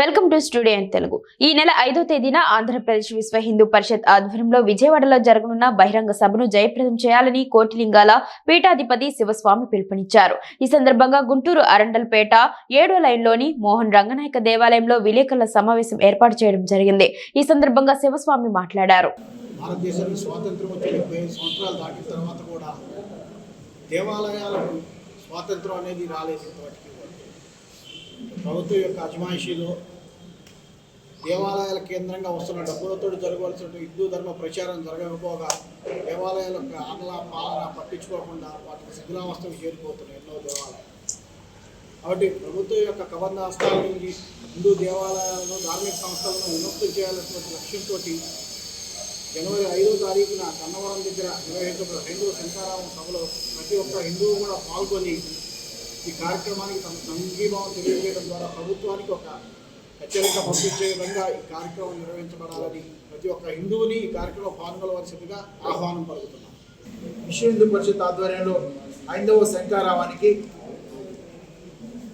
Welcome to studio in Telugu. ఈ నెల ఐదో తేదీన ఆంధ్రప్రదేశ్ విశ్వ హిందూ పరిషత్ ఆధ్వర్యంలో విజయవాడలో జరగనున్న బహిరంగ సభను జయప్రదం చేయాలని కోటిలింగాల పీఠాధిపతి శివస్వామి పిలుపునిచ్చారు. ఈ సందర్భంగా గుంటూరు అరండల్పేట ఏడో లైన్లోని మోహన్ రంగనాయక దేవాలయంలో విలేకరుల సమావేశం ఏర్పాటు చేయడం జరిగింది. ఈ సందర్భంగా శివస్వామి మాట్లాడారు. భారతదేశానికి స్వాతంత్రం సంవత్సరాలు దాటిన తర్వాత కూడా దేవాలయాలకు స్వాతంత్రం అనేది రాలేదు ప్రభుత్వం యొక్క అజమాయిషీలో దేవాలయాల కేంద్రంగా వస్తున్న డబ్బులతో జరగవలసిన హిందూ ధర్మ ప్రచారం జరగకపోగా దేవాలయాల యొక్క ఆంగ్ల పాలన పట్టించుకోకుండా వాటికి శిథిలావస్థకు చేరిపోతున్నాయి ఎన్నో దేవాలయాలు. కాబట్టి ప్రభుత్వం యొక్క కబంధ హస్తాల నుంచి హిందూ దేవాలయాలను ధార్మిక సంస్థలను విముక్తి చేయాలన్నటువంటి లక్ష్యంతో జనవరి ఐదో తారీఖున కన్నవరం దగ్గర నిర్వహించబడిన హైందవ శంకారావం సభలో ప్రతి ఒక్క హిందువు కూడా పాల్గొని ఈ కార్యక్రమానికి తమ సంఘీభావం తెలియజేయడం ద్వారా ప్రభుత్వానికి ఒక హెచ్చరిక పంపించే విధంగా ఈ కార్యక్రమం నిర్వహించబడాలని ప్రతి ఒక్క హిందువుని ఈ కార్యక్రమం పాల్గొనవలసిందిగా ఆహ్వానం పలుకుతున్నాం. విశ్వ హిందూ పరిషత్ ఆధ్వర్యంలో హైందవ శంకారావానికి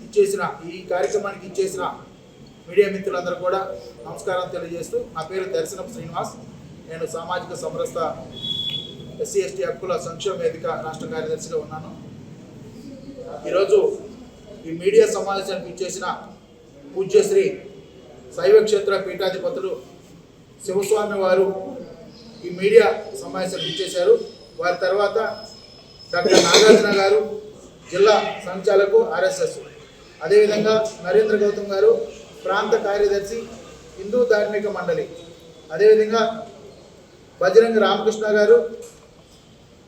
ఇచ్చేసిన ఈ కార్యక్రమానికి ఇచ్చేసిన మీడియా మిత్రులందరూ కూడా నమస్కారం తెలియజేస్తూ నా పేరు దర్శనం శ్రీనివాస్. నేను సామాజిక సమరస్త ఎస్సీ ఎస్టీ హక్కుల సంక్షేమ వేదిక రాష్ట్ర కార్యదర్శిగా ఉన్నాను. ఈరోజు ఈ మీడియా సమావేశానికి ఇచ్చేసిన పూజ్యశ్రీ శైవ క్షేత్ర పీఠాధిపతులు శివస్వామి వారు ఈ మీడియా సమావేశానికి ఇచ్చేశారు వారి తర్వాత డాక్టర్ నాగార్జున గారు జిల్లా సంచాలకు ఆర్ఎస్ఎస్. అదేవిధంగా నరేంద్ర గౌతమ్ గారు ప్రాంత కార్యదర్శి హిందూ ధార్మిక మండలి. అదేవిధంగా బజరంగ రామకృష్ణ గారు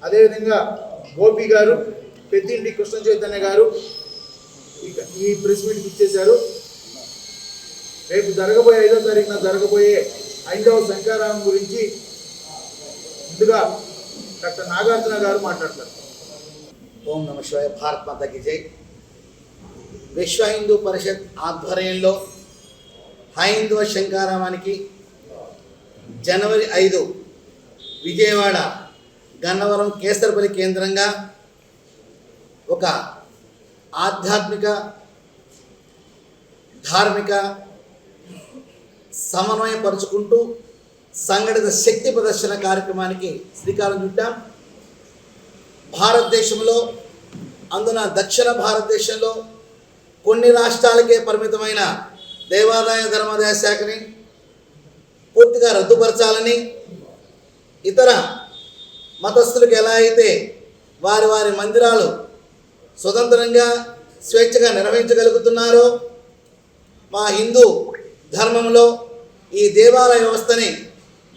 అదేవిధంగా గోపి గారు పెద్దింటి కృష్ణ చైతన్య గారు ఇక ఈ ప్రెస్ మీట్కి ఇచ్చేశారు. రేపు జరగబోయే ఐదో తారీఖున జరగబోయే ఐదవ శంకారావం గురించి ముందుగా డాక్టర్ నాగార్జున గారు మాట్లాడతారు. ఓం నమ శివాయ. భారత్ మాతకి జై. విశ్వ హిందూ పరిషత్ ఆధ్వర్యంలో హైందవ శంకారామానికి జనవరి ఐదు విజయవాడ గన్నవరం కేసరపల్లి కేంద్రంగా ఒక ఆధ్యాత్మిక ధార్మిక సమన్వయపరుచుకుంటూ సంఘటిత శక్తి ప్రదర్శన కార్యక్రమానికి శ్రీకారం చుట్టాం. భారతదేశంలో అందున దక్షిణ భారతదేశంలో కొన్ని రాష్ట్రాలకే పరిమితమైన దేవాదాయ ధర్మాదాయ శాఖని పూర్తిగా రద్దుపరచాలని ఇతర మతస్థులకు ఎలా అయితే వారి వారి మందిరాలు స్వతంత్రంగా స్వేచ్ఛగా నిర్వహించగలుగుతున్నారో మా హిందూ ధర్మంలో ఈ దేవాలయ వ్యవస్థని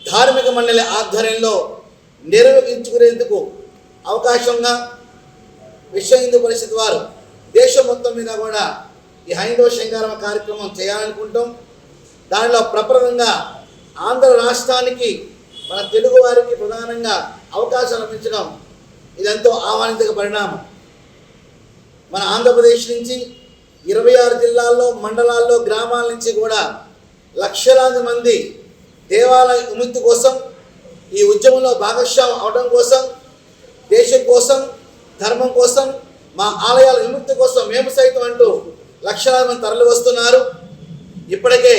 ధార్మిక మండలి ఆధ్వర్యంలో నిర్వహించుకునేందుకు అవకాశంగా విశ్వ హిందూ పరిషత్ వారు దేశం మొత్తం మీద కూడా ఈ హైందవ శృంగారమ కార్యక్రమం చేయాలనుకుంటాం. దానిలో ప్రప్రదంగా ఆంధ్ర రాష్ట్రానికి మన తెలుగు వారికి ప్రధానంగా అవకాశం లభించడం ఇదెంతో ఆహ్వానించక పరిణామం. మన ఆంధ్రప్రదేశ్ నుంచి ఇరవై ఆరు జిల్లాల్లో మండలాల్లో గ్రామాల నుంచి కూడా లక్షలాది మంది దేవాలయ విముక్తి కోసం ఈ ఉద్యమంలో భాగస్వామ్యం అవడం కోసం దేశం కోసం ధర్మం కోసం మా ఆలయాల విముక్తి కోసం మేము సైతం అంటూ లక్షలాది మంది తరలి వస్తున్నారు. ఇప్పటికే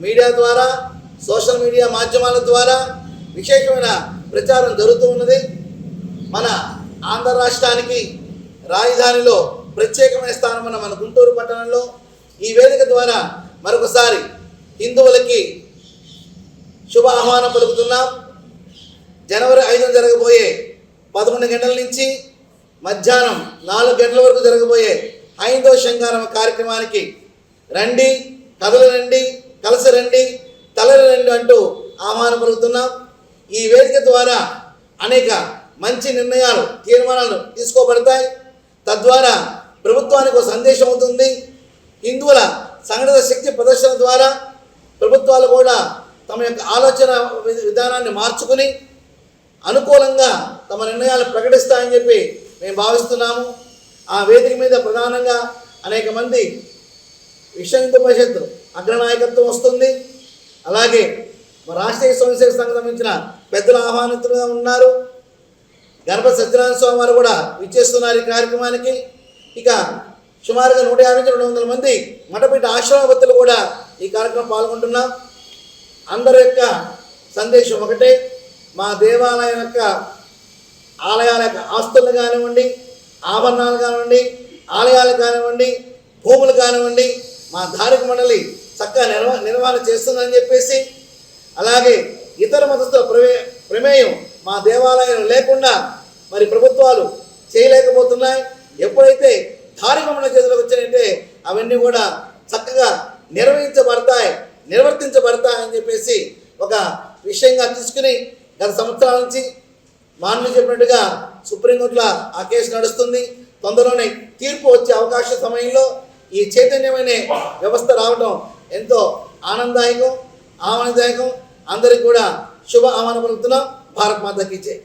మీడియా ద్వారా సోషల్ మీడియా మాధ్యమాల ద్వారా విశేషమైన ప్రచారం జరుగుతూ ఉన్నది. మన ఆంధ్ర రాష్ట్రానికి రాజధానిలో ప్రత్యేకమైన స్థానం ఉన్న మన గుంటూరు పట్టణంలో ఈ వేదిక ద్వారా మరొకసారి హిందువులకి శుభ ఆహ్వానం పలుకుతున్నాం. జనవరి ఐదున జరగబోయే పదకొండు గంటల నుంచి మధ్యాహ్నం నాలుగు గంటల వరకు జరగబోయే హైందవ శంకారమ కార్యక్రమానికి రండి కథలు రండి కలస రండి తలలు రండి అంటూ ఆహ్వానం పలుకుతున్నాం. ఈ వేదిక ద్వారా అనేక మంచి నిర్ణయాలు తీర్మానాలు తీసుకోబడతాయి. తద్వారా ప్రభుత్వానికి ఒక సందేశం అవుతుంది హిందువుల సంఘటిత శక్తి ప్రదర్శన ద్వారా ప్రభుత్వాలు కూడా తమ యొక్క ఆలోచన విధానాన్ని మార్చుకుని అనుకూలంగా తమ నిర్ణయాలు ప్రకటిస్తాయని చెప్పి మేము భావిస్తున్నాము. ఆ వేదిక మీద ప్రధానంగా అనేక మంది విశ్వ హిందూ పరిషత్ అగ్రనాయకత్వం వస్తుంది. అలాగే మా రాష్ట్రీయ స్వయంసేవ సంఘం సంబంధించిన పెద్దలు ఆహ్వానితులుగా ఉన్నారు. గణపతి సత్యనారాయణ స్వామి వారు కూడా విచ్చేస్తున్నారు ఈ కార్యక్రమానికి. ఇక సుమారుగా నూట యాభై నుంచి రెండు వందల మంది మఠపీఠ ఆశ్రమవత్తులు కూడా ఈ కార్యక్రమం పాల్గొంటున్నాం. అందరి యొక్క సందేశం ఒకటే మా దేవాలయం యొక్క ఆలయాల యొక్క ఆస్తులు కానివ్వండి ఆభరణాలు కానివ్వండి ఆలయాలు కానివ్వండి భూములు కానివ్వండి మా ధారిక మండలి చక్కగా నిర్వ నిర్వహణ చేస్తుందని చెప్పేసి అలాగే ఇతర మతస్థుల ప్రమే ప్రమేయం మా దేవాలయం లేకుండా మరి ప్రభుత్వాలు చేయలేకపోతున్నాయి. ఎప్పుడైతే ధార్మిక చేతులకు వచ్చాయంటే అవన్నీ కూడా చక్కగా నిర్వహించబడతాయి నిర్వర్తించబడతాయని చెప్పేసి ఒక విషయంగా తీసుకుని గత సంవత్సరాల నుంచి మాన్లు చెప్పినట్టుగా సుప్రీంకోర్టులో ఆ కేసు నడుస్తుంది. తొందరలోనే తీర్పు వచ్చే అవకాశ సమయంలో ఈ చైతన్యమైన వ్యవస్థ రావడం ఎంతో ఆనందదాయకం ఆహ్వానదాయకం అందరికీ కూడా శుభ ఆహ్వానం పలుకుతున్నాం. భారత్ మాతకి జై.